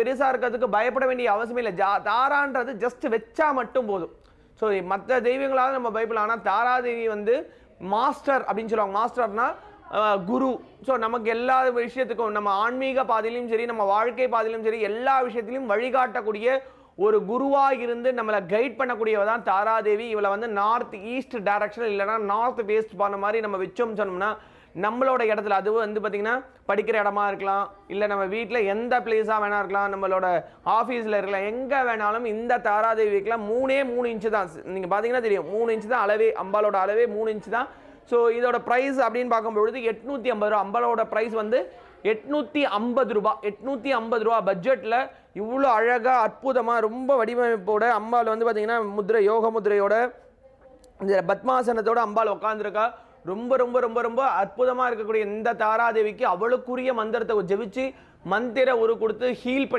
பெருசாக இருக்கிறதுக்கு பயப்பட வேண்டிய அவசியமே இல்லை. ஜா தாரான்றது ஜஸ்ட் வச்சா மட்டும் போதும். ஸோ மற்ற தெய்வங்களாவது நம்ம பயப்படலாம். ஆனால் தாராதேவி வந்து மாஸ்டர் அப்படின்னு சொல்லுவாங்க. மாஸ்டர்னா குரு. ஸோ நமக்கு எல்லா விஷயத்துக்கும் நம்ம ஆன்மீக பாதையிலும் சரி நம்ம வாழ்க்கை பாதையிலும் சரி எல்லா விஷயத்திலும் வழிகாட்டக்கூடிய ஒரு குருவாக இருந்து நம்மளை கைட் பண்ணக்கூடியவ தான் தாராதேவி. இவளை வந்து நார்த் ஈஸ்ட் டைரக்ஷன் இல்லைன்னா நார்த் வேஸ்ட் பண்ண மாதிரி நம்ம வச்சோம் சொன்னோம்னா நம்மளோட இடத்துல அது வந்து பார்த்திங்கன்னா படிக்கிற இடமா இருக்கலாம் இல்லை நம்ம வீட்டில் எந்த பிளேஸாக வேணா இருக்கலாம் நம்மளோட ஆஃபீஸில் இருக்கலாம் எங்கே வேணாலும் இந்த தாராதேவிக்கெலாம் மூணே மூணு இன்ச்சு தான். நீங்கள் பார்த்தீங்கன்னா தெரியும் மூணு இன்ச்சு தான் அளவே அம்பாலோட அளவே மூணு இன்ச்சு தான். ஸோ இதோட ப்ரைஸ் அப்படின்னு பார்க்கும்பொழுது எட்நூற்றி ஐம்பது ரூபா. அம்பாலோட ப்ரைஸ் வந்து எட்நூற்றி ஐம்பது ரூபா. எட்நூற்றி ஐம்பது ரூபா பட்ஜெட்டில் இவ்வளோ அழகாக அற்புதமாக ரொம்ப வடிவமைப்போட அம்பாள் வந்து பார்த்தீங்கன்னா முதிரை யோக முதிரையோட இந்த பத்மாசனத்தோட அம்பாள் உட்காந்துருக்கா ரொம்ப ரொம்ப ரொம்ப ரொம்ப அற்புதமா இருக்கக்கூடிய இந்த தாராதேவிக்கு அவளுக்குரிய மந்திரத்தை ஜெபிச்சு மந்திர உரு கொடுத்து ஹீல் பண்ணி